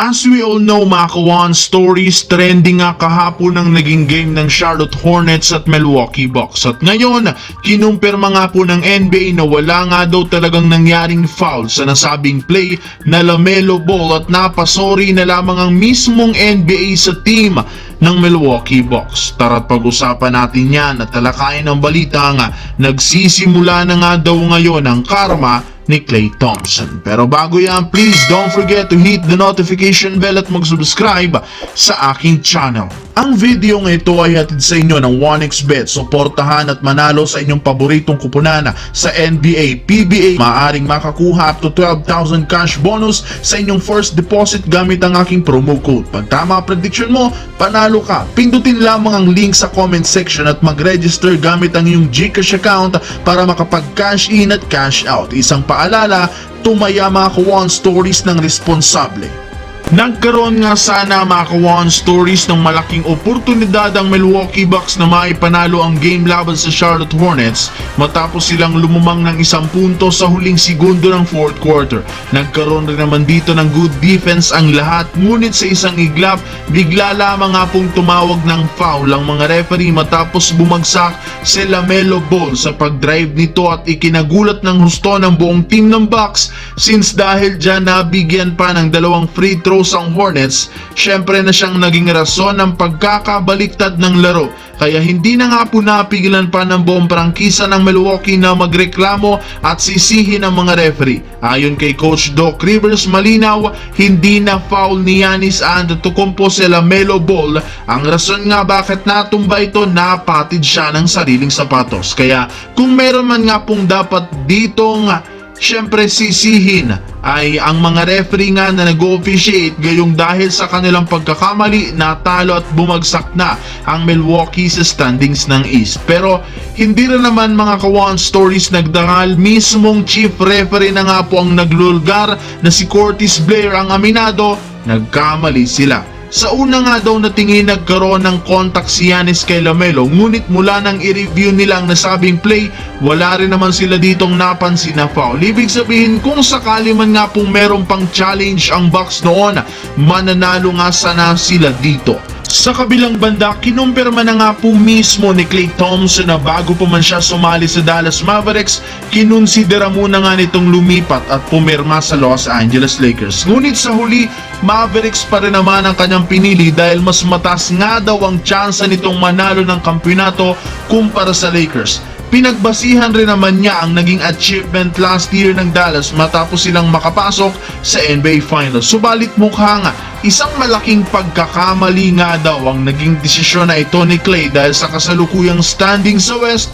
As we all know mga kawan, stories trending nga kahapon ng naging game ng Charlotte Hornets at Milwaukee Bucks. At ngayon, kinumpirma nga po ng NBA na wala nga daw talagang nangyaring foul sa nasabing play na Lamelo Ball at napasori na lamang ang mismong NBA sa team ng Milwaukee Bucks. Tara't pag-usapan natin yan at talakayin ang balita nga nagsisimula na nga daw ngayon ang karma ni Clay Thompson. Pero bago yan, please don't forget to hit the notification bell at mag-subscribe sa aking channel. Ang video ng ito ay hatid sa inyo ng 1xBet. Suportahan at manalo sa inyong paboritong kupunan sa NBA, PBA. Maaring makakuha up to 12,000 cash bonus sa inyong first deposit gamit ang aking promo code. Pag tama prediction mo, panalo ka. Pindutin lamang ang link sa comment section at mag-register gamit ang iyong Gcash account para makapag-cash in at cash out. Isang paalala, tumaya mga kawan stories ng responsable. Nagkaroon nga sana mga kawan stories ng malaking oportunidad ang Milwaukee Bucks na maipanalo ang game laban sa Charlotte Hornets matapos silang lumumang ng isang punto sa huling segundo ng fourth quarter. Nagkaroon rin naman dito ng good defense ang lahat ngunit sa isang iglap bigla lamang nga pong tumawag ng foul ang mga referee matapos bumagsak si Lamelo Ball sa pag-drive nito at ikinagulat ng husto ng buong team ng Bucks since dahil dyan nabigyan pa ng dalawang free throws ang Hornets, syempre na siyang naging rason ng pagkakabaliktad ng laro. Kaya hindi na nga po napigilan pa ng buong prangkisa ng Milwaukee na magreklamo at sisihin ang mga referee. Ayon kay Coach Doc Rivers malinaw, hindi na foul ni Yanis Antetokounmpo si Lamelo Ball. Ang rason nga bakit natumba ito, napatid siya ng sariling sapatos. Kaya kung meron man nga pong dapat ditong Siyempre sisihin ay ang mga referee nga na nag-officiate gayong dahil sa kanilang pagkakamali natalo at bumagsak na ang Milwaukee sa standings ng East. Pero hindi rin naman mga kawan stories nagdangal mismong chief referee na nga po ang naglulgar na si Curtis Blair ang aminado, nagkamali sila. Sa una nga daw na tingin nagkaroon ng contact si Yanis kay Lamelo ngunit mula nang i-review nila ang nasabing play, wala rin naman sila ditong napansin na foul. Ibig sabihin kung sakali man nga pong merong pang challenge ang Bucks noon, mananalo nga sana sila dito. Sa kabilang banda, kinumpirma na nga po mismo ni Klay Thompson na bago pa man siya sumali sa Dallas Mavericks, kinonsidera muna nga nitong lumipat at pumirma sa Los Angeles Lakers. Ngunit sa huli, Mavericks pa rin naman ang kanyang pinili dahil mas mataas nga daw ang tsansa nitong manalo ng kampyonato kumpara sa Lakers. Pinagbasihan rin naman niya ang naging achievement last year ng Dallas matapos silang makapasok sa NBA Finals. Subalit mukha nga, isang malaking pagkakamali nga daw ang naging desisyon na ito ni Clay dahil sa kasalukuyang standing sa West,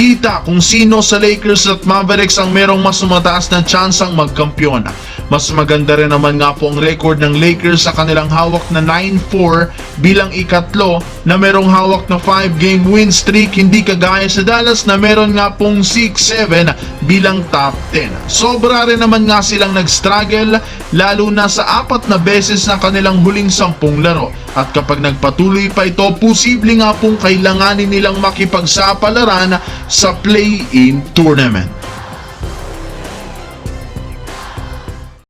kita kung sino sa Lakers at Mavericks ang merong mas mataas na tsansang magkampiyon. Mas maganda rin naman nga po ang record ng Lakers sa kanilang hawak na 9-4 bilang ikatlo na merong hawak na 5 game win streak hindi kagaya sa Dallas na meron nga pong 6-7 bilang top 10. Sobra rin naman nga silang nag-struggle lalo na sa apat na beses na kanilang huling sampung laro. At kapag nagpatuloy pa ito, posible nga pong kailanganin nilang makipagsapalaran sa play-in tournament.